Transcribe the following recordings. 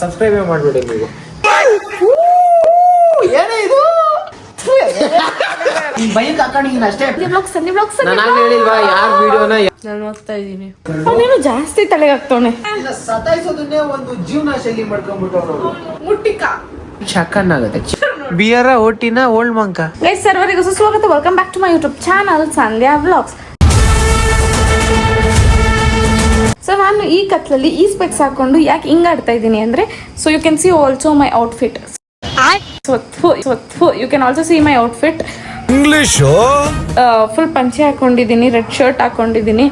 Subscribe ಮಾಡ್ಬಿಡಿ ನೀವು. ಏನೇ ಇದು? ಬೈಕ್ ಹಾಕೊಂಡಿದ್ದೀನಿ ಅಷ್ಟೇ. ಬ್ಲಾಗ್ಸ್ ಅಲ್ಲಿ ಬ್ಲಾಗ್ಸ್ ನಾನು ಹೇಳಿಲ್ವಾ ಯಾರ್ ವಿಡಿಯೋನ ನಾನು ಓದ್ತಾ ಇದ್ದೀನಿ. ಅವನೇನು ಜಾಸ್ತಿ ತಲೆಗೆ ಹಾಕ್ತವನೆ ಸತಾಯಿಸೋದನ್ನೇ ಒಂದು ಜೀವನ ಶೈಲಿ ಮಾಡ್ಕೊಂಡ್ಬಿಟ್ಟವ್ರು ಮುಟ್ಟಿಕ. ಚಕ್ಕನ್ನಾಗುತ್ತೆ ಬಿಯರ ಓಟಿನ ಓಲ್ಡ್ ಮಂಕ. ಗೈಸ್ ಸರ್ವರಿಗೂ ಸುಸ್ವಾಗತ. Welcome back to my YouTube channel Sandhya vlogs ಕತ್ಲಲ್ಲಿ ಈ ಸ್ಪೆಕ್ಸ್ ಹಾಕೊಂಡು ಯಾಕೆ ಹಿಂಗ್ ಆಡ್ತಾ ಇದ್ದೀನಿ ಅಂದ್ರೆ so you can see also my outfit you can also see my outfit English full ಪಂಚೆ ಹಾಕೊಂಡಿದ್ದೀನಿ ರೆಡ್ ಶರ್ಟ್ ಹಾಕೊಂಡಿದ್ದೀನಿ.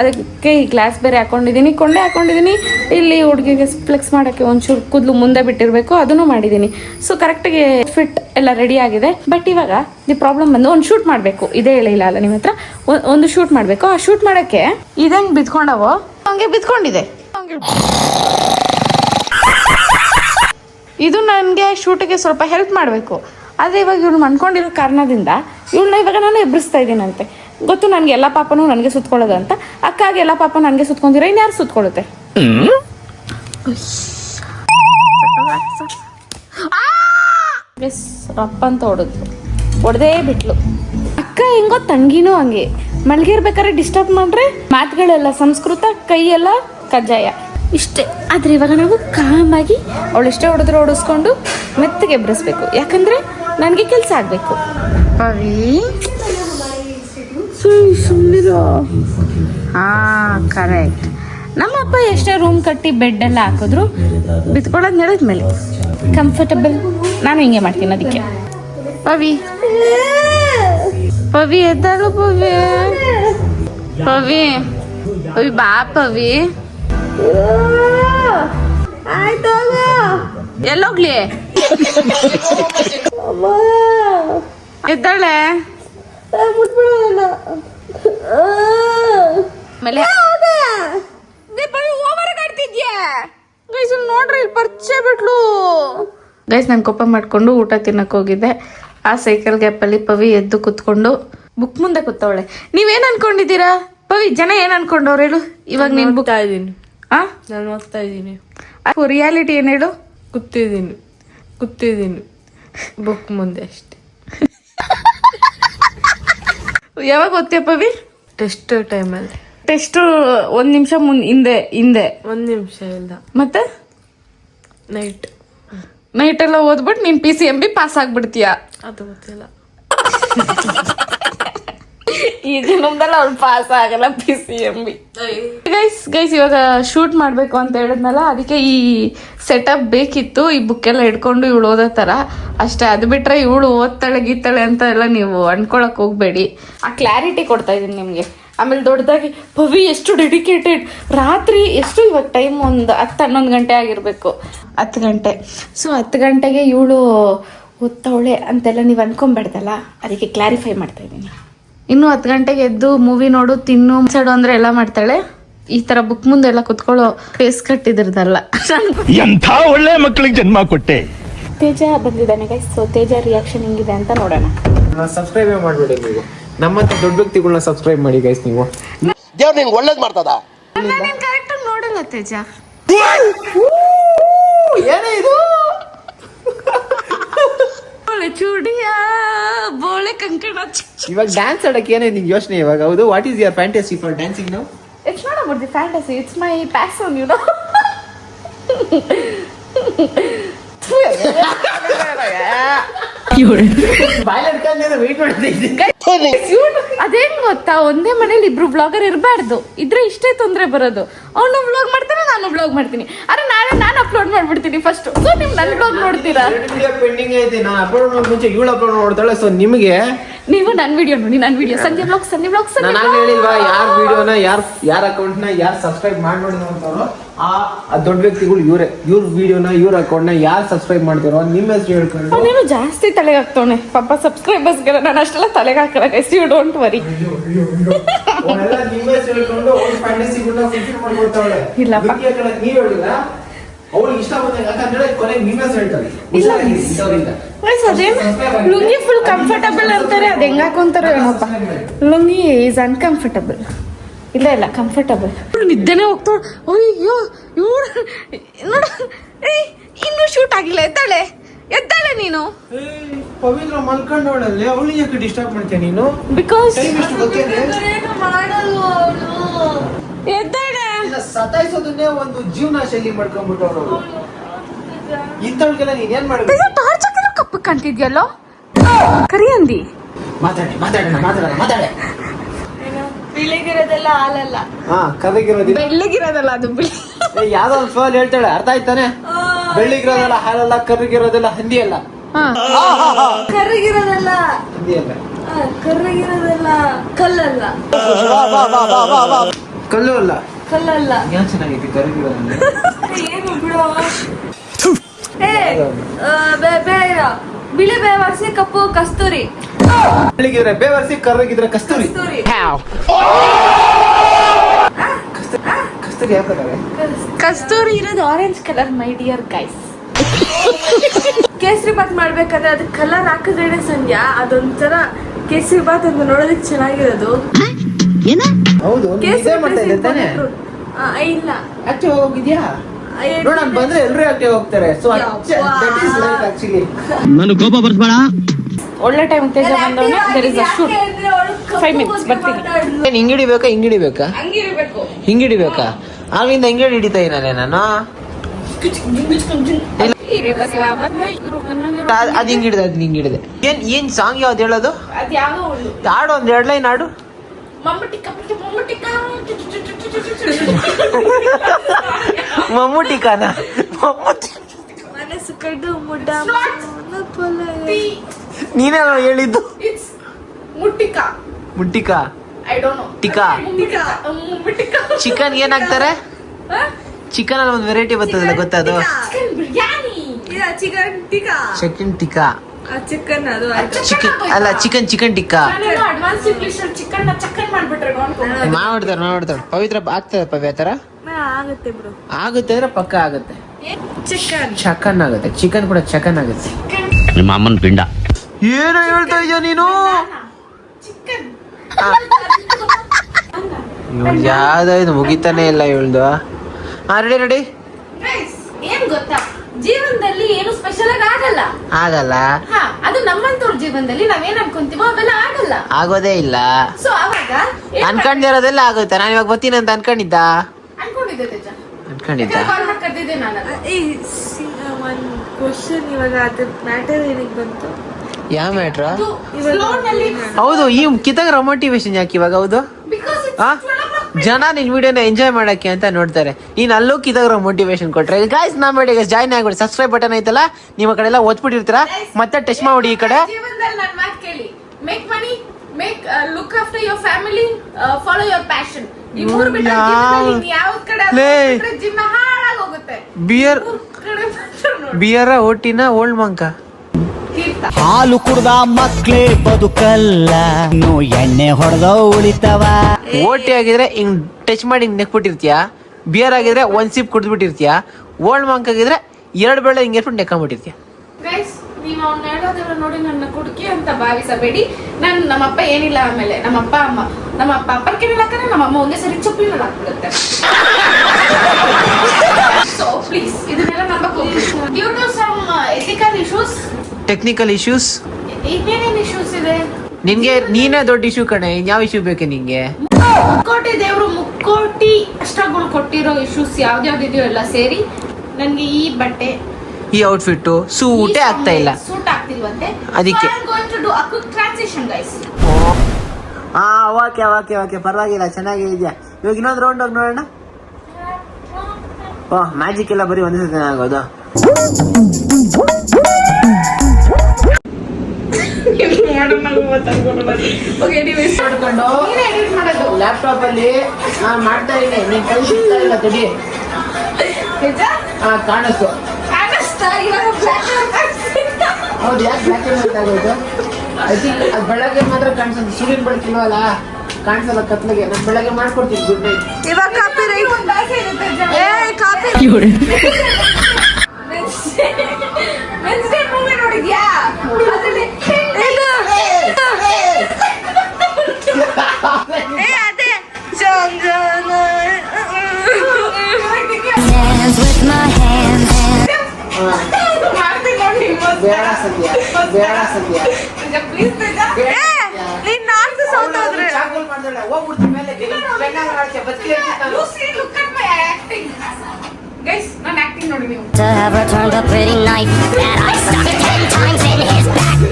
ಅದಕ್ಕೆ ಈ ಗ್ಲಾಸ್ ಬೇರೆ ಹಾಕೊಂಡಿದ್ದೀನಿ ಕೊಂಡೆ ಹಾಕೊಂಡಿದ್ದೀನಿ. ಇಲ್ಲಿ ಹುಡುಗಿಗೆ ಫ್ಲೆಕ್ಸ್ ಮಾಡೋಕ್ಕೆ ಒಂಚೂರು ಕೂದಲು ಮುಂದೆ ಬಿಟ್ಟಿರಬೇಕು ಅದನ್ನು ಮಾಡಿದ್ದೀನಿ. ಸೊ ಕರೆಕ್ಟಾಗಿ ಫಿಟ್ ಎಲ್ಲ ರೆಡಿ ಆಗಿದೆ. ಬಟ್ ಇವಾಗ ನೀವು ಪ್ರಾಬ್ಲಮ್ ಬಂದು ಒಂದು ಶೂಟ್ ಮಾಡಬೇಕು. ಇದೇ ಹೇಳಿಲ್ಲ ಅಲ್ಲ ನಿಮ್ಮ ಹತ್ರ ಒಂದು ಶೂಟ್ ಮಾಡಬೇಕು. ಆ ಶೂಟ್ ಮಾಡೋಕ್ಕೆ ಇದಂಗೆ ಬಿದ್ಕೊಂಡವೋ? ಹಂಗೆ ಬಿದ್ಕೊಂಡಿದೆ. ಇದು ನನಗೆ ಶೂಟಿಗೆ ಸ್ವಲ್ಪ ಹೆಲ್ಪ್ ಮಾಡಬೇಕು. ಆದರೆ ಇವಾಗ ಇವಳು ಮನ್ಕೊಂಡಿರೋ ಕಾರಣದಿಂದ ಇವಳನ್ನ ಇವಾಗ ನಾನು ಎಬ್ಬರಿಸ್ತಾ ಇದ್ದೀನಂತೆ. ಗೊತ್ತು ನನಗೆ ಎಲ್ಲ ಪಾಪನೂ ನನಗೆ ಸುತ್ಕೊಳ್ಳೋದು ಅಂತ. ಅಕ್ಕಾಗಿ ಎಲ್ಲ ಪಾಪ ನನಗೆ ಸುತ್ಕೊಂಡಿರೋ ಇನ್ಯಾರು ಸುತ್ಕೊಳ್ಳುತ್ತೆ? ರಪ್ಪ ಅಂತ ಹೊಡೆದ್ಲು ಹೊಡೆದೇ ಬಿಟ್ಲು. ಅಕ್ಕ ಹೆಂಗೋ ತಂಗಿನೂ ಹಂಗೆ. ಮಲಗಿರ್ಬೇಕಾದ್ರೆ ಡಿಸ್ಟರ್ಬ್ ಮಾಡ್ರೆ ಮಾತುಗಳೆಲ್ಲ ಸಂಸ್ಕೃತ ಕೈಯೆಲ್ಲ ಕಜ್ಜಾಯ. ಇಷ್ಟೇ. ಆದ್ರೆ ಇವಾಗ ನಾವು ಕಾಮಾಗಿ ಅವಳೆಷ್ಟೇ ಹೊಡೆದ್ರೆ ಓಡಿಸ್ಕೊಂಡು ಮೆತ್ತಗೆ ಎಬ್ಬರಿಸ್ಬೇಕು ಯಾಕಂದ್ರೆ ನನಗೆ ಕೆಲಸ ಆಗಬೇಕು. ಪವಿ ಸುಮ್ಮನಿರೋ ಆ ಕರೆಕ್ಟ್ ನಮ್ಮಪ್ಪ ಎಷ್ಟೇ ರೂಮ್ ಕಟ್ಟಿ ಬೆಡ್ ಎಲ್ಲ ಹಾಕಿದ್ರು ಬಿತ್ಕೊಳ್ಳೋದು ನೆಲದ ಮೇಲೆ. ಕಂಫರ್ಟಬಲ್ ನಾನು ಹಿಂಗೆ ಮಾಡ್ತೀನಿ ಅದಕ್ಕೆ. ಪವಿ ಪವಿ ಎದ್ದಾಳು ಪವಿ? ಪವಿ ಪವಿ ಬಾ ಪವಿ. ಎಲ್ಲೋಗ್ಲಿ. ಎದ್ದಾಳೆ? ಗೈಸ್ ನೋಡ್ರಿ ಇಲ್ಲಿ ಪರಿಚಯ ಬಿಟ್ಲು. ಗೈಸ್ ನಾನು ಕೋಪ ಮಾಡ್ಕೊಂಡು ಊಟ ತಿನ್ನಕ್ ಹೋಗಿದ್ದೆ. ಆ ಸೈಕಲ್ ಗ್ಯಾಪಲ್ಲಿ ಪವಿ ಎದ್ದು ಕುತ್ಕೊಂಡು ಬುಕ್ ಮುಂದೆ ಕೂತವಳೆ. ನೀವೇನ್ ಅನ್ಕೊಂಡಿದ್ದೀರಾ? ಪವಿ ಜನ ಏನ್ ಅನ್ಕೊಂಡವ್ರು ಹೇಳು? ಇವಾಗ ನೀನ್ ಬುಕ್ ಇದೀನಿ ಇದ್ದೀನಿ. ಆ? ನಾನು ಓದ್ತಾ ಇದ್ದೀನಿ. ರಿಯಾಲಿಟಿ ಏನ್ ಹೇಳು? ಕೂತಿದ್ದೀನಿ. ಕೂತಿದ್ದೀನಿ. ಬುಕ್ ಮುಂದೆ ಅಷ್ಟೇ. ಯಾವಾಗ ಓದ್ತೀಯ ಪವಿ? ಟೆಸ್ಟ್ ಟೈಮಲ್ಲಿ ಟೆಸ್ಟ್ ಒಂದ್ ನಿಮಿಷ ಮುಂದೆ ಹಿಂದೆ ಹಿಂದೆ. ಒಂದ್ ನಿಮಿಷ ಇಲ್ಲ. ಮತ್ತೆ? ನೈಟ್ ನೈಟ್ ಎಲ್ಲ ಓದ್ಬಿಟ್ಟು ನೀನ್ P C M B pass ಆಗ್ಬಿಡ್ತೀಯ. ಅದು ಗೊತ್ತಿಲ್ಲ. ಅವ್ಳು ಪಾಸ್ ಆಗಲ್ಲ P C M B guys guys ಇವಾಗ ಶೂಟ್ ಮಾಡ್ಬೇಕು ಅಂತ ಹೇಳಿದ್ನಲ್ಲ ಅದಕ್ಕೆ ಈ ಸೆಟಪ್ ಬೇಕಿತ್ತು ಈ ಬುಕ್ ಎಲ್ಲ ಹಿಡ್ಕೊಂಡು ಇವಳು ಓದೋ ತರ. ಅಷ್ಟೇ ಅದು ಬಿಟ್ರೆ ಇವಳು ಓದ್ತಾಳೆ ಗೀತಾಳೆ ಅಂತ ಎಲ್ಲ ನೀವು ಅನ್ಕೊಳಕ್ ಹೋಗ್ಬೇಡಿ. ಆ ಕ್ಲಾರಿಟಿ ಕೊಡ್ತಾ ಇದೀನಿ ನಿಮ್ಗೆ. ಆಮೇಲೆ ದೊಡ್ಡದಾಗಿ ಪವಿ ಎಷ್ಟು ಡೆಡಿಕೇಟೆಡ್ ರಾತ್ರಿ ಎಷ್ಟು ಇವಾಗ ಟೈಮ್ ಒಂದು ಹತ್ತು ಹನ್ನೊಂದು ಗಂಟೆ ಆಗಿರಬೇಕು. ಹತ್ತು ಗಂಟೆ. ಸೊ ಹತ್ತು ಗಂಟೆಗೆ ಇವಳು ಓದ್ತಾವಳೆ ಅಂತೆಲ್ಲ ನೀವು ಅನ್ಕೊಂಬಾರ್ದಲ್ಲ ಅದಕ್ಕೆ ಕ್ಲಾರಿಫೈ ಮಾಡ್ತಾ ಇದ್ದೀನಿ. ಇನ್ನು ಹತ್ತು ಗಂಟೆಗೆ ಎದ್ದು ಮೂವಿ ನೋಡು ತಿನ್ನು ಸಡು ಅಂದ್ರೆ ಎಲ್ಲ ಮಾಡ್ತಾಳೆ. ಈ ತರ ಬುಕ್ ಮುಂದೆ ಎಲ್ಲ ಕುತ್ಕೊಳ್ಳೋ ಫೇಸ್ ಕಟ್ ಇದ್ರದಲ್ಲ ಎಂಥ ಒಳ್ಳೆ ಮಕ್ಕಳಿಗೆ ಜನ್ಮ ಕೊಟ್ಟೆ. ತೇಜ ಬಂದಿದ್ದಾನೆ ಗೈಸ್ ಸೊ ತೇಜ ರಿಯಾಕ್ಷನ್ ಹೆಂಗಿದೆ ಅಂತ ನೋಡೋಣ. ಸಬ್ಸ್ಕ್ರೈಬ್ ಮಾಡ್ಬಿಡಿ ನೀವು. ನಮ್ಮಂತ ದೊಡ್ಡ ವ್ಯಕ್ತಿಗಳನ್ನ ಸಬ್ಸ್ಕ್ರೈಬ್ ಮಾಡಿ ಗೈಸ್ ನೀವು. ದೇವ್ರು ನಿಂಗೆ ಒಳ್ಳೇದ್ ಮಾಡ್ತದ? ಕರೆಕ್ಟ್ ನೋಡಲ್ಲ ತೇಜ. ಏನೇ ಇದು? ಬೋಳೆ ಚೂಡಿಯ ಬೋಳೆ ಕಂಕಣ. ಇವಾಗ ಡ್ಯಾನ್ಸ್ ಆಡಕ್ಕೆ ಏನೇ ನಿಂಗೆ ಯೋಚನೆ ಇವಾಗ? ಹೌದು what is your fantasy for dancing now it's not about the fantasy it's my passion you know boil ಅದೇನ್ ಗೊತ್ತಾ? ಒಂದೇ ಮನೇಲಿ ಇಬ್ರು ಬ್ಲಾಗರ್ ಇರಬಾರ್ದು. ಇದ್ರೆ ಇಷ್ಟೇ ತೊಂದರೆ ಬರೋದು. ಅವನು ಬ್ಲಾಗ್ ಮಾಡ್ತಾನೆ ನಾನು ಬ್ಲಾಗ್ ಮಾಡ್ತೀನಿ. ಅರೆ ನಾಳೆ ನಾನು ಅಪ್ಲೋಡ್ ಮಾಡ್ಬಿಡ್ತೀನಿ ಫಸ್ಟ್ ಸೊ ನಿಮ್ ನನ್ನ ಬ್ಲಾಗ್ ನೋಡ್ತೀರಾ? ಪೆಂಡಿಂಗ್ ಐತಿ. ನಾನು ಅಪ್ಲೋಡ್ ಮುಂಚೆ ಇವಳು ಅಪ್ಲೋಡ್ ಮಾಡ್ತಾಳೆ. ಸೊ ನಿಮಗೆ ನೀವು ನನ್ನ ವಿಡಿಯೋ ನೋಡಿ ನನ್ನ ವಿಡಿಯೋ ಸಂಜೆ ಬ್ಲಾಗ್ ಸಂಜೆ ಬ್ಲಾಗ್ ಸಂಜೆ ನಾನು ಹೇಳಿಲ್ವಾ ಯಾರ್ ವಿಡಿಯೋನ ಯಾರ್ ಯಾರ ಅಕೌಂಟ್ನ ಯಾರು ಸಬ್ಸ್ಕ್ರೈಬ್ ಮಾಡಿ ಅಂತಾರೋ ಆ ದೊಡ್ಡ ವ್ಯಕ್ತಿಗಳು ಇವರೇ. ಇವ್ರ ವಿಡಿಯೋನ ಇವ್ರ ಅಕೌಂಟ್ನ ಯಾರು ಸಬ್ಸ್ಕ್ರೈಬ್ ಮಾಡ್ತಾರೋ ನಿಮ್ಮ ಹೆಸರು ಹೇಳ್ಕೊಂಡು. ನೀನು ಜಾಸ್ತಿ ತಲೆಗೆ ಹಾಕ್ತವನೆ ಪಾಪ ಸಬ್ಸ್ಕ್ರೈಬರ್ಸ್ಗೆಲ್ಲ ನಾನು ಅಷ್ಟೆಲ್ಲ ತಲೆಗೆ ಹಾಕಲ್ಲ ಗೈಸ್ ಯು ಡೋಂಟ್ ವರಿ ಇಲ್ಲಪ್ಪ. ಅವ್ಳಿಗೆ ಇಷ್ಟ ಬಂದಂಗೆ ಯಾಕಂದ್ರೆ ಕೊನೆಗೆ ಹೇಳ್ತಾರೆ. ಲುಂಗಿ ಫುಲ್ ಕಂಫರ್ಟಬಲ್ ಅಂತಾರೆ ಅದು ಹೆಂಗ್ ಹಾಕೊಂತಾರೆ ಏನಪ್ಪ ಲುಂಗಿ ಈಸ್ ಅನ್ಕಂಫರ್ಟಬಲ್ ಇಲ್ಲ ಇಲ್ಲ ಕಂಫರ್ಟಬಲ್ ನಿದ್ದೆನೆ ಹೋಗ್ತಾಳ ಅಯ್ಯೋ ಇವ್ರು ನೋಡ. ಏಯ್ ಇನ್ನೂ ಶೂಟ್ ಆಗಿಲ್ಲ. ಎದ್ದಾಳೆ. ಎದ್ದಾಳೆ ನೀನು. ಪವಿತ್ರ ಮಲ್ಕೊಂಡವಳಲ್ಲಿ ಅವಳು ಯಾಕೆ ಡಿಸ್ಟರ್ಬ್ ಮಾಡ್ತೀಯ ನೀನು? ಬಿಕಾಸ್ ಟೈಮ್ ಸತಾಯಿಸೋದನ್ನೇ ಒಂದು ಜೀವನ ಶೈಲಿ ಮಾಡ್ಕೊಂಡ್ಬಿಟ್ಟವ್ರು ಇಂಥವ್ರಿಗೆಲ್ಲ ನೀನ್ ಏನ್ ಮಾಡ್ಬೇಕು ಟಾರ್ಚ್ ಕಪ್ಪು ಕಾಣ್ತಿದ್ಯಲ್ಲೋ? ಕರಿ ಅಂದಿ. ಮಾತಾಡಿ ಮಾತಾಡೋಣ ಮಾತಾಡೋಣ ಮಾತಾಡೆ. ಬಿಳಿಗಿರೋದೆಲ್ಲ ಹಾಲಲ್ಲ. ಹಾ ಕರಗಿರೋದಿಲ್ಲ. ಬೆಳ್ಳಗಿರೋದಲ್ಲ ಅದು ಬಿಳಿ. ಏ, ಯಾವ್ದೋ ಒಂದು ಫ್ಲೋಲ್ ಹೇಳ್ತಾಳೆ ಅರ್ಥ ಆಯ್ತಾನೆ? ಬೆಳ್ಳಿಗಿರೋದಲ್ಲ ಹಾಲಲ್ಲ ಕರ್ರಿಗಿರೋದೆಲ್ಲ ಹಂದಿ ಅಲ್ಲ ಕರ್ರಿಗಿರೋದೆಲ್ಲ ಹಂದಿ ಅಲ್ಲ ಕರ್ರಗಿರೋದಲ್ಲ ಕಲ್ಲಲ್ಲ. ಕಲ್ಲು ಅಲ್ಲ. ಕಲ್ಲಲ್ಲ. ಏನ್ ಚೆನ್ನಾಗೈತಿ ಏನು ಬಿಡೋ. ಏ ಆ, ಬೇ- ಬೇಡ ಬಿಳಿ ಬೇವರ್ಸಿ ಕಪ್ಪು ಕಸ್ತೂರಿ. ಬೆಳ್ಳಿಗಿದ್ರೆ ಬೇವರ್ಸಿ ಕರ್ರಗಿದ್ರೆ ಕಸ್ತೂರಿ. ಕಸ್ತೂರಿ. ಕಸ್ತೂರಿ ಕಸ್ತೂರಿ ಯಾಕಂದ್ರೆ ಕಸ್ತೂರಿ. ಇರೋದು orange colour my dear guys kesari bath ಮಾಡ್ಬೇಕಾದ್ರೆ ಅದಕ್ಕೆ ಕಲರ್ ಹಾಕಿದ್ರೆ ಸಂಧ್ಯಾ ಅದೊಂಥರ ಕೇಸರಿ ಬಾತ್ ಅಂತ ನೋಡೋದಕ್ಕೆ ಚೆನ್ನಾಗಿರೋದು. ಹೌದು ನೀನ್ ಇದೇ ಮಾಡ್ತಾ ಇದ್ದೆ ತಾನೇ. ಇಲ್ಲ. ಆಕ್ಟಿವ್ ಹೋಗಿದ್ಯಾ ನಾನು ಬಂದ್ರೆ ಆಕ್ಟಿವ್ ಹೋಗ್ತಾರೆ. So that is life actually ನನಗೆ ಕೋಪ ಬರ್ಸ್ಬೇಡ. ಒಳ್ಳೆ ಟೈಮ್ ತೇಜ ಬಂದವನು ಹಿಂಗಿಡಿಬೇಕಾ ದರ್ ಇಸ್ ಅ ಶೂಟ್ ಬಗ್ಗೆ ಬರ್ತೀನಿ. ಏನ್ ಹಿಂಗ್ ಹಿಡಿಬೇಕಾ ಹಿಂಗ್ ಹಿಡಿಬೇಕಾ ಹಿಂಗ್ ಹಿಡಿಬೇಕಾ ಆಗ್ಲಿಂದ ಹಿಂಗೆ ಹಿಡಿತಾ ಇದ್ದಾನೆ ನಾನು. ಅದ್- ಹಿಂಗಿಡಿದೆ ಹಿಂಗ್ ಹಿಡಿದೆ ಅದ್ ಹಿಂಗ್ ಹಿಡಿದೆ. ಏನ್ ಏನ್ ಸಾಂಗ್ ಯಾವ್ದು ಹೇಳೋದು? ಆಡು ಹಾಡು ಒಂದ್ ಎರಡ್ ಲೈನ್ ಹಾಡು. ಮಮ್ಮಟಿ ಕಪ್ಪಟಿ ಮಮ್ಮಟಿ ಮಮ್ಮೂಟಿ ಕಾನ ಮಮ್ಮೂಟಿ ಮನಸ್ಸು ಕಡು ಮುಡ್ಡ ನೀನೇ ಹೇಳಿದ್ದು? ಮುಟ್ಟಿಕಾ. ಮುಟ್ಟಿಕಾ. I don't know tikka. Chicken ಏನಾಗ್ತಾರೆ? ಹಾಕ್ತಾರೆ ಚಿಕನ್ ಅಲ್ಲಿ ಒಂದು ವೆರೈಟಿ ಬರ್ತದಲ್ಲ ಗೊತ್ತದು chicken tikka chicken tikka chicken chicken ಅದು ಚಿಕನ್ ಅಲ್ಲ ಚಿಕನ್ ಚಿಕನ್ ಟಿಕ್ಕಾ? ನಾನೇನೋ ಅಡ್ವಾನ್ಸ್ ಇಂಗ್ಲಿಷ್ ಚಿಕನ್ ಚಕ್ಕನ್ ಮಾಡ್ಬಿಟ್ರೆ ಮಾಡ್ತಾರೆ ಮಾಡ್ತಾರೆ ಪವಿತ್ರ ಆಗ್ತದೆ ಪವಿತ್ರ ಆಗುತ್ತೆ ಬ್ರೋ. ಆಗುತ್ತೆ ಅಂದ್ರೆ ಪಕ್ಕ ಆಗುತ್ತೆ. ಚಿಕನ್ ಚಕನ್ ಆಗುತ್ತೆ. ಚಿಕನ್ ಕೂಡ ಚಕನ್ ಆಗುತ್ತೆ. ನಿಮ್ಮ ಅಮ್ಮನ ಪಿಂಡ. ಏನು ಹೇಳ್ತಾ ಇದೀಯ ನೀನು? ಚಿಕನ್ ಯಾವ್ದು ಮುಗಿತಾನೆ ಇಲ್ಲ ಇವಳ್ದು. ಹಾ ರೆಡಿ ರೆಡಿ ಏನ್ ಗೊತ್ತಾ? ಜೀವನದಲ್ಲಿ ಏನು ಸ್ಪೆಷಲ್ ಆಗಿ ಆಗಲ್ಲ. ಆಗಲ್ಲ. ಹಾ ಅದು ನಮ್ಮಂತವ್ರ ಜೀವನದಲ್ಲಿ ನಾವೇನ್ ಅನ್ಕೊಂತೀವೋ ಅವೆಲ್ಲ ಆಗಲ್ಲ. ಆಗೋದೇ ಇಲ್ಲ. ಸೊ ಅವಾಗ ಏನ್ ಅನ್ಕೊಂಡಿರೋದೆಲ್ಲ ಆಗುತ್ತೆ. ನಾನು ಇವಾಗ ಬರ್ತೀನಿ ಅಂತ ಅನ್ಕೊಂಡಿದ್ದ? ಅನ್ಕೊಂಡಿದ್ದೆ ತೇಜ. ಅನ್ಕೊಂಡಿದ್ದ? ಕಾಲ್ ಮಾಡಿ ಕರ್ದಿದ್ದೆ ನಾನು? ಈ ಒಂದು ಕ್ವಶನ್ ಇವಾಗ ಅದು ಮ್ಯಾಟರ್ ಏನಕ್ಕೆ ಬಂತು? ಯಾವ ಮ್ಯಾಟ್ರ ಹೌದು ಈ ಕಿತಾಗ ಮೋಟಿವೇಶನ್ ಯಾಕೆ ಇವಾಗ? ಹೌದು? ಬಿಕಾಸ್ ಆ? ಜನ ನಿನ್ ವಿಡಿಯೋನ ಎಂಜಾಯ್ ಮಾಡಕ್ಕೆ ಅಂತ ನೋಡ್ತಾರೆ. ನೀನ್ ಅಲ್ಲೂ ಇದಾಗ ಮೋಟಿವೇಶನ್ ಕೊಟ್ರೆ. ಗಾಯ್ಸ್ ನಾ ಮಾಡಿ ಜಾಯ್ನ್ ಆಗ್ಬಿಡಿ. ಸಬ್ಸ್ಕ್ರೈಬ್ ಬಟನ್ ಐತಲ್ಲ? ನಿಮ್ಮ ಕಡೆ ಎಲ್ಲ ಓದ್ಬಿಟ್ಟಿರ್ತೀರಾ ಮತ್ತೆ ಟೆಸ್ಟ್ ಮಾಡಿ ಈ ಕಡೆ. ಜೀವನದಲ್ಲಿ ನನ್ನ ಮಾತು ಕೇಳಿ. Make money make look after your family follow your passion ಈ ಮೂರು ಬಿಟ್ರೆ ಯಾವ- ಜೀವನದಲ್ಲಿ ಯಾವ ಕಡೆ ಲೇ. ಬಿಟ್ರೆ ಜೀವನ ಹಾಳಾಗಿ ಹೋಗುತ್ತೆ ಬಿಯರ್ ಮೂರ್ ಕಡೆ ಮಾತ್ರ ನೋಡು. ಬಿಯರ ಓಟಿನ ಓಲ್ಡ್ ಮಂಕ. ಹಾಲು ಕುಡ್ದ ಮಕ್ಳೇ ಬದುಕಲ್ಲ. ನೋ ಎಣ್ಣೆ ಹೊಡೆದ ಉಳಿತವ. ಓಟಿ ಆಗಿದ್ರೆ ಹಿಂಗ್ ಟಚ್ ಮಾಡಿ ಹಿಂಗ್ ನೆಕ್ಬಿಟ್ಟಿರ್ತೀಯ? ಬಿಯರ್ ಆಗಿದ್ರೆ ಒಂದ್ ಸಿಪ್ ಕುಡ್ದ್ಬಿಟ್ಟಿರ್ತೀಯ? ಓಲ್ಡ್ ಮಂಕ್ ಆಗಿದ್ರೆ ಎರಡ್ ಬೆಳೆ ಹಿಂಗೆ ಎಷ್ಟು ನೆಕ್ಕೊಂಡ್ಬಿಟ್ಟಿರ್ತೀಯ? ಗೈಸ್ ನೀವು ಅವ್ನ ಹೇಳೋದೆಲ್ಲ ನೋಡಿ ನನ್ನ ಕುಡುಕಿ ಅಂತ ಭಾವಿಸಬೇಡಿ. ನಾನು ನಮ್ಮಪ್ಪ ಏನಿಲ್ಲ ಆಮೇಲೆ. ನಮ್ಮಪ್ಪ ಅಮ್ಮ. ನಮ್ಮ ಅಪ್ಪ ಅಪ್ಪರ್ಕಿನ ಹಾಕಿದ್ರೆ ನಮ್ಮಮ್ಮ ಒಂದೇ ಸರಿ ಚಪ್ಪಲಿನ ಹಾಕ್ಬಿಡುತ್ತೆ. ಸೊ ಪ್ಲೀಸ್ ಇದನ್ನೆಲ್ಲ ನಂಬಕ್ due to some ethical issues technical issues ಇದೆ? ನಿನ್ಗೆ ನೀನೇ ದೊಡ್ಡ ಇಶ್ಯೂ ಕಣೆ ಯಾವ ಇಶ್ಯೂ ಬೇಕು ನಿಂಗೆ ಮುಕ್ಕೋಟಿ ದೇವ್ರು ಮುಕ್ಕೋಟಿ ಕಷ್ಟಗಳು ಕೊಟ್ಟಿರೋ ಇಶ್ಯೂಸ್ ಯಾವ್ದ್ಯಾವ್ದಿದೆಯೋ ಎಲ್ಲ ಸೇರಿ ನನ್ಗೆ ಈ ಬಟ್ಟೆ ಈ ಔಟ್ಫಿಟ್ ಸೂಟೇ ಆಗ್ತಾ ಇಲ್ಲ. ಸೂಟ್ ಆಗ್ತಿಲ್ವಂತೆ. ಅದಕ್ಕೆ. ಹಾ ಓಕೆ ಓಕೆ ಓಕೆ ಪರವಾಗಿಲ್ಲ ಚೆನ್ನಾಗಿದ್ಯಾ? ಇವಾಗ ಇನ್ನೊಂದು ರೌಂಡ್ ಹೋಗಿ ನೋಡೋಣ. ಓಹ್ ಮ್ಯಾಜಿಕ್ ಎಲ್ಲ ಬರೀ ಒಂದೇ ಸತಿ ಆಗೋದು. ನೋಡ್ಕೊಂಡು ಲ್ಯಾಪ್ಟಾಪ್ ಅಲ್ಲಿ ನಾನು ಮಾಡ್ತಾ ಇದ್ದೀನಿ ನೀನ್ ಕೈ ಸಿಗ್ತಾ ಇಲ್ಲ ತಡಿ. ಕಾಣಿಸ್ತು. ಹೌದು ಯಾಕೆ ಬ್ಲ್ಯಾಕ್ ಅಂಡ್ ವೈಟ್ ಆಗೋದು ಐ ಥಿಂಕ್ ಅದು ಬೆಳಗ್ಗೆ ಮಾತ್ರ ಕಾಣಿಸುತ್ತೆ. ಸೂರ್ಯನ ಬೆಳಕಿಲ್ವಲ್ಲ ಕಾಣಿಸಲ್ಲ ಕತ್ಲಿಗೆ. ನಾನು ಬೆಳಗ್ಗೆ ಮಾಡ್ಕೊಡ್ತೀನಿ ಗುಡ್ ನೈಟ್ ಇವಾಗ ಕಾಪಿ ಏ ಕಾಪಿ ವೆನ್ಸ್ಡೇ ಮೂವಿ ನೋಡಿದ್ಯಾ? ಸಂಧ್ಯಾ ಬೇಡ ಸಂಧ್ಯಾ ನೀನ್ ನಾಲ್ಕು ಸೌತ್ ಹೋದ್ರೆ ಚಾಕುಲ್ ಮಾಡ್ದಲ್ಲ ಹೋಗ್ಬಿಡ್ತೀನಿ ಮೇಲೆ ಚೆನ್ನಾಗಿ ಮಾಡ್ತೀಯ ಬದುಕಿ Lucy look at my acting guys ನಾನು ಆಕ್ಟಿಂಗ್ ನೋಡಿ ನೀವು. To have returned a pretty knife that I stuck ten times in his back.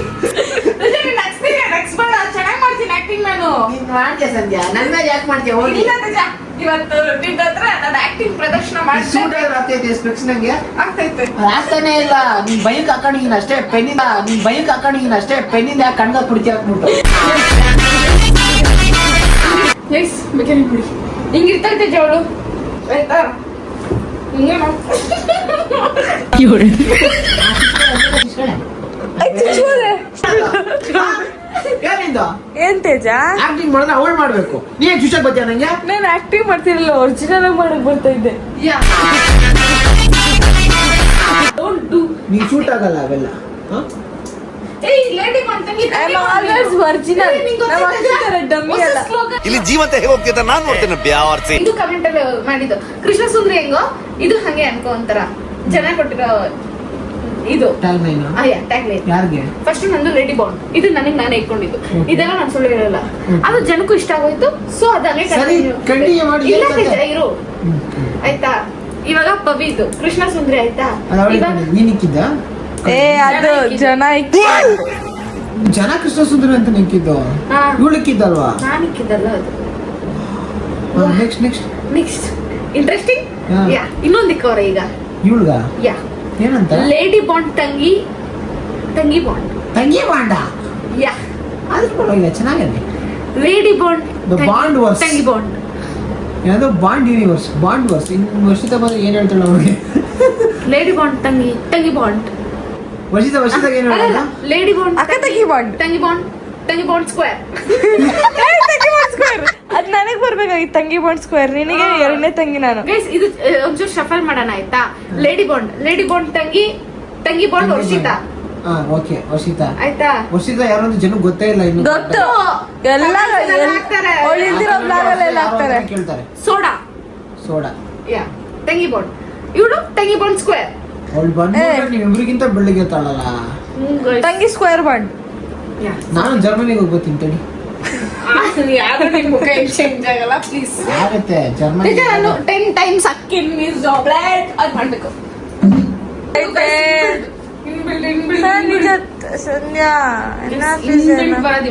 Next ಬೇಡ ಚೆನ್ನಾಗಿ ಮಾಡ್ತೀನಿ ಆಕ್ಟಿಂಗ್ ನಾನು. ನೀನ್ ಮಾಡ್ತೀಯ ಸಂಧ್ಯಾ? ನನ್ನ ಮೇಲೆ ಯಾಕೆ ಮಾಡ್ತೀಯ? ಹೋಗಿ. ಇಲ್ಲ ನಿಜ ಇವತ್ತು ನಿನ್ನ ಹತ್ರ ನಾನು ಆಕ್ಟಿಂಗ್ ಪ್ರದರ್ಶನ ಸೂಟ್ ಮಾಡ್ತೀನಿ ಆಗ್ತೈತೆ ಸ್ಪೆಕ್ಸ್ ನಂಗೆ? ಆಗ್ತೈತೆ. ಆಗ್ತಾನೆ ಇಲ್ಲ ನಿನ್ ಬೈಕ್ ಹಾಕೊಂಡಿಗಿನ ಅಷ್ಟೇ ಪೆನ್ನಿಂದ ನಿಮ್ಮ ಬೈಕ್ ಹಾಕೊಂಡಿಗಿನ ಅಷ್ಟೇ ಪೆನ್ನಿಂದ ಯಾಕೆ ಕಣ್ಗ ಕುಡಿತಿ ಹಾಕ್ಬಿಟ್ಟು ಎಸ್ ಬೇಕಾದ್ರೆ ಬಿಡಿ ಹಿಂಗ್ ಇರ್ತೈತೆ ಜವಳು ಆಯ್ತಾ? ಹಿಂಗೆ ಏನಿಂದ ಏನ್ ತೇಜ? ಆಕ್ಟಿಂಗ್ ಮಾಡಿದ್ರೆ ಅವಳು ಮಾಡ್ಬೇಕು. ನೀನ್ ಚುಚ್ಚಕ್ ಬತ್ತೀಯ ನಂಗೆ? ನಾನು ಆಕ್ಟಿಂಗ್ ಮಾಡ್ತಿರಲಿಲ್ಲ ಒರಿಜಿನಲ್ ಆಗಿ ಮಾಡಕ್ ಬರ್ತಾ ಇದ್ದೆ. ಯಾ. ಡೋಂಟ್ ಡು ನೀನ್ ಶೂಟ್ ಆಗಲ್ಲ ಅವೆಲ್ಲ. ಇಲ್ಲಿ ಜೀವಂತ ಹೇಗೆ ಹೋಗ್ತಿದ್ದ ನಾನ್ ನೋಡ್ತೇನೆ ಬ್ಯಾವರ್ಸಿ ಇದು ಕಮೆಂಟ್ ಅಲ್ಲಿ ಮಾಡಿದ್ದು. ಕೃಷ್ಣ ಸುಂದ್ರಿ ಹೆಂಗೋ? ಇದು ಹಂಗೆ ಅನ್ಕೋ ಅಂತರ ಜನ ಕೊಟ್ಟಿರೋ ಇದು? ಟ್ಯಾಗ್ ಲೈನ್ ಯಾರ್ಗೆ? ಫಸ್ಟ್ ನಂದು ರೆಡಿ ಬಾಂಡ್ ಇದು ನನಗೆ ನಾನೇ ಇಟ್ಕೊಂಡಿದ್ದು. ಇದೆಲ್ಲ ನಾನು ಸುಳ್ಳು ಹೇಳಲ್ಲ. ಅದು ಜನಕ್ಕೂ ಇಷ್ಟ ಆಗೋಯ್ತು ಸೊ ಅದನ್ನೇ ಮಾಡಿ, ಇಲ್ಲ ಇರು. ಆಯ್ತಾ? ಇವಾಗ ಪವಿದು ಕೃಷ್ಣ ಸುಂದ್ರಿ ಆಯ್ತಾ? ಏ ಅದು ಜನ ಜನ ಕೃಷ್ಣ ಸುಂದರ ಅಂತ ಇಕ್ಕಿದ್ದಲ್ವಾ? ನಾನು ಇಕ್ಕಿದ್ದಲ್ಲ ಅದು. Next next next interesting. Yeah ಇನ್ನೊಂದು ಇಕ್ಕವ್ರೆ ಈಗ. ಇವಳ್ಗ? ಯಾ ಏನಂತ? ಲೇಡಿ ಬಾಂಡ್ ತಂಗಿ ತಂಗಿ ಬಾಂಡ್ ತಂಗಿ ಬಾಂಡ ಯಾ ಅದ್ರ ಪರವಾಗಿಲ್ಲ ಚೆನ್ನಾಗಿದೆ lady bond The bond was- ತಂಗಿ ಬಾಂಡ್ ಏನದು? ಬಾಂಡ್ ಯೂನಿವರ್ಸ್ ಬಾಂಡ್ ವರ್ಸ್ ಇನ್ನು ವರ್ಷದ ಬಂದ್ರೆ ಏನ್ ಹೇಳ್ತಾಳೆ ಅವ್ರಿಗೆ ಲೇಡಿ ಬಾಂಡ್ ತಂಗಿ ತಂಗಿ ಬಾಂಡ್ ವರ್ಷದ ವರ್ಷದಾಗ ಏನ್ ಹೇಳಲ್ಲ ಲೇಡಿ ಬಾಂಡ್ ಅಕ್ಕ ತಂಗಿ bond. ತಂಗಿ ಬಾಂಡ್ ತಂಗಿ ಬಾಂಡ್ ಸ್ಕ್ವೇರ್ ತಂಗಿ ಬಾಂಡ್ ಸ್ಕ್ವೇರ್ ಅದ್ ನನಗ್ ಬರ್ಬೇಕಾಗಿತ್ತು ತಂಗಿ ಬಾಂಡ್ ಸ್ಕ್ವೇರ್ ನಿನಗೆ ಎರಡನೇ ತಂಗಿ ನಾನು. ಗೈಸ್ ಇದು ಒಂಚೂರು ಶಫಲ್ ಮಾಡೋಣ ಆಯ್ತಾ? ಲೇಡಿ ಬಾಂಡ್ ಲೇಡಿ ಬಾಂಡ್ ತಂಗಿ ತಂಗಿ ಬಾಂಡ್ ವರ್ಷಿತಾ? ಹಾ ಓಕೆ ವರ್ಷಿತಾ. ಆಯ್ತಾ? ವರ್ಷಿತಾ ಯಾರೋ ಒಂದು ಜನಕ್ಕೆ ಗೊತ್ತೇ ಇಲ್ಲ ಇನ್ನು. ಗೊತ್ತು. ಎಲ್ಲ ಹಾಕ್ತಾರೆ. ಅವಳು ಇಲ್ದಿರೋ ಬ್ಲಾಗ್ ಎಲ್ಲ ಹಾಕ್ತಾರೆ ಕೇಳ್ತಾರೆ. ಸೋಡಾ. ಸೋಡಾ. ಯಾ ತಂಗಿ ಬಾಂಡ್ ಇವಳು ತಂಗಿ ಬಾಂಡ್ ಸ್ಕ್ವೇರ್ ಅವಳು ಬಂದು ನೀವಿಬ್ರಿಗಿಂತ ಬೆಳಿಗ್ಗೆ ತಾಳಲ್ಲ. ತಂಗಿ ಸ್ಕ್ವೇರ್ ಬಾಂಡ್ ನಾನು ಜರ್ಮನಿಗೆ ಹೋಗ್ಬೋತೀನಿ ತಡಿ. ಯಾರು ನಿಮ್ ಮುಖ ಚೇಂಜ್ ಆಗಲ್ಲ ಪ್ಲೀಸ್ ಆಗುತ್ತೆ ಚರ್ಮ ನಿಜ ನಾನು ಟೆನ್ ಟೈಮ್ಸ್ ಅಕ್ಕಿ ಮೀಸ್ ಜಾಬ್ಲೆಟ್ ಅದ್ ಮಾಡ್ಬೇಕು. ಸಂಧ್ಯಾ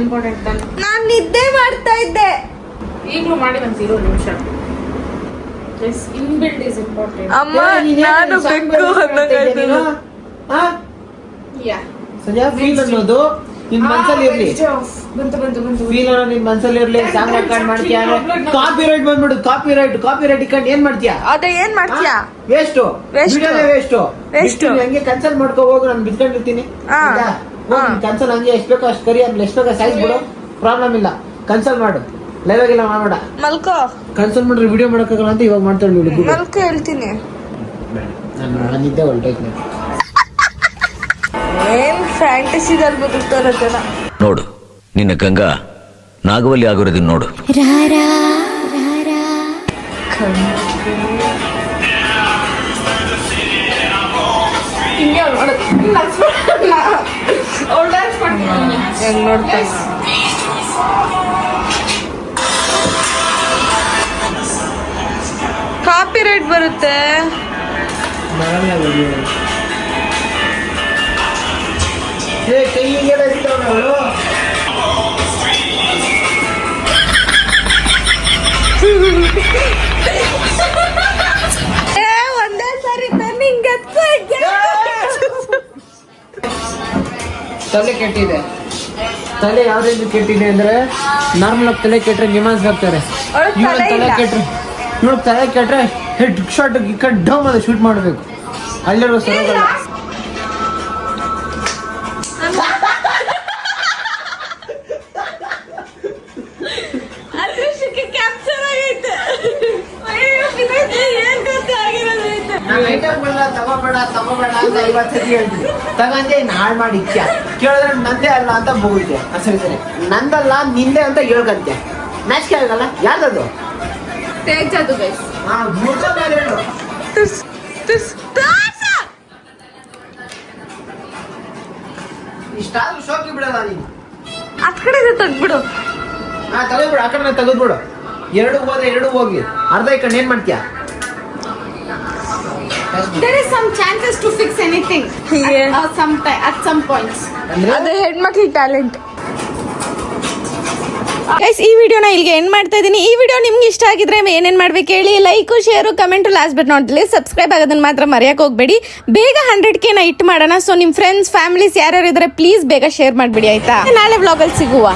ಇಂಪಾರ್ಟೆಂಟ್ ನಾನು ನಿದ್ದೆ ಮಾಡ್ತಾ ಇದ್ದೆ. ಈಗಲೂ ಮಾಡಿ ಒಂದು ಇರೋ ನಿಮಿಷ. ಇನ್ಬಿಲ್ಡ್ ಇಸ್ ಇಂಪಾರ್ಟೆಂಟ್ ಅಮ್ಮ ನಾನು ಬೆಕ್ಕು ಯಾ ಫೀಲ್ ಅನ್ನೋದು? ನಿನ್ ಮನ್ಸಲ್ಲಿ ಇರ್ಲಿ. ಬಂತು ಬಂತು ಬಂತು. ಫೀಲ್ ಅನ್ನೋ ನಿನ್ ಮನ್ಸಲ್ಲಿ ಇರ್ಲಿ. ಸಾಂಗ್ ರೆಕಾರ್ಡ್ ಮಾಡ್ತೀಯ? ಕಾಪಿ ರೈಟ್ ಬಂದ್ಬಿಡು ಕಾಪಿ ರೈಟ್ ಕಾಪಿ ರೈಟ್ ಇಟ್ಕೊಂಡು ಏನ್ ಮಾಡ್ತೀಯ? ಅದೇ ಏನ್ ಮಾಡ್ತೀಯಾ? ವೇಸ್ಟ್. ವಿಡಿಯೋನೇ ವೇಸ್ಟ್ Waste. ಹಂಗೆ ಕ್ಯಾನ್ಸಲ್ ಮಾಡ್ಕೋ ಹೋಗು ನಾನು ಬಿದ್ಕೊಂಡಿರ್ತೀನಿ. ಕನ್ಸಲ್ ಹಂಗೆ ಎಷ್ಟು ಬೇಕೋ ಅಷ್ಟು ಕರಿ ಅದ್ನ ಎಷ್ಟು ಬೇಕೋ ಸೈಜ್ ಬಿಡು. ಪ್ರಾಬ್ಲಮ್ ಇಲ್ಲ. ಕನ್ಸಲ್ ಮಾಡು. ಲೈವ್ ಆಗಿಲ್ಲ ಮಾಡಬೇಡ. ಮಲ್ಕೋ. ಕನ್ಸಲ್ ಮಾಡ್ರೆ ವಿಡಿಯೋ ಮಾಡಕ್ಕಾಗಲ್ಲ ಅಂತ ಇವಾಗ ಮಾಡ್ತಾಳೆ ನೋಡು ಮಲ್ಕೋ ಹೇಳ್ತೀನಿ. ನಾನು ನಿದ್ದೆ ನನಗೆ. ಏನ್ ಫ್ಯಾಂಟಸಿದಲ್ಲಿ ಬದುಕ್ತಾರ ಜನ? ನೋಡು ನಿನ್ನ ಗಂಗಾ ನಾಗವಲ್ಲಿ ಆಗಿರೋದನ್ನ ನೋಡು. ಹಿಂಗೆ ನೋಡ್ತಾ ಕಾಪಿ ರೈಟ್ ಬರುತ್ತೆ. ಒಂದೇ ಸಾರಿ ನಾನು ಹಿಂಗೆ ತಲೆ ಕೆಟ್ಟಿದೆ. ತಲೆ ಯಾವ ರೀತಿ ಕೆಟ್ಟಿದೆ ಅಂದ್ರೆ ನಾರ್ಮಲ್ ಆಗಿ ತಲೆ ಕೆಟ್ಟರೆ ನಿಮಾನ್ಸ್ ಹಾಕ್ತಾರೆ ತಲೆ ಕೆಟ್ಟರೆ ನೋಡಿ ತಲೆ ಕೆಟ್ಟರೆ ಹೆಡ್ ಶಾಟ್ ಡಮ್ ಅದು ಶೂಟ್ ಮಾಡಬೇಕು. ಅಲ್ಲಿರೋ ಸರೋಗಲ್ಲ ತಗೋಬೇಡ ತಗೋಬೇಡ ಅಂತ ಐವತ್ತು ಹೇಳ್ತೀನಿ ತಗೊಂಡೆ ಹಾಳು ಮಾಡಿ ಇಚ್ಛೆ ಕೇಳಿದ್ರೆ ನಂದೇ ಅಲ್ಲ ಅಂತ ಮುಗಿತೆ ಸರಿ ಸರಿ ನಂದಲ್ಲ ನಿಂದೆ ಅಂತ ಹೇಳ್ಕಂತೆ. ನಾಚಿಕೆ ಆಗಲ್ಲ ಯಾರ್ದದು? ತೇಜದು ಗೈಸ್ ಹಾ ಮುರ್ಜೋದಾದ್ರೇನು ತುಸ್ ತುಸ್ ಇಷ್ಟಾದ್ರೂ ಶೋಕಿ ಬಿಡಲ್ಲ ನೀನು. ಆ ಕಡೆ ತೆಗ್ದ್ಬಿಡು. ಹಾ ಬಿಡು ಆ ಕಡೆ ತೆಗೆದ್ಬಿಡು. ಎರಡು ಹೋದ್ರೆ ಎರಡು ಹೋಗಿ. ಅರ್ಧ ಈ ಕಣ್ಣು ಏನು ಮಾಡ್ತೀಯಾ? There is some chances to fix anything some time at some points ಅಂದ್ರೆ? ಅದು ಹೆಣ್ಮಕ್ಳಿಗೆ ಟ್ಯಾಲೆಂಟ್ ಗೈಸ್ ಈ ವಿಡಿಯೋನ ಇಲ್ಲಿಗೆ ಎಂಡ್ ಮಾಡ್ತಾ ಇದ್ದೀನಿ. ಈ ವಿಡಿಯೋ ನಿಮ್ಗೆ ಇಷ್ಟ ಆಗಿದ್ರೆ ಏನೇನು ಮಾಡ್ಬೇಕು ಹೇಳಿ like share comment last but not subscribe ಆಗೋದನ್ನ ಮಾತ್ರ ಮರೆಯಕ್ಕೆ ಹೋಗ್ಬೇಡಿ. ಬೇಗ ಹಂಡ್ರೆಡ್ ಕೆನ ಇಟ್ಟು ಮಾಡೋಣ. ಸೊ ನಿಮ್ಮ ಫ್ರೆಂಡ್ಸ್ ಫ್ಯಾಮಿಲೀಸ್ ಯಾರ್ಯಾರು ಇದ್ದರೆ ಪ್ಲೀಸ್ ಬೇಗ ಶೇರ್ ಮಾಡಿಬಿಡಿ ಆಯಿತಾ? ನಾಳೆ ವ್ಲಾಗಲ್ಲಿ ಸಿಗುವ.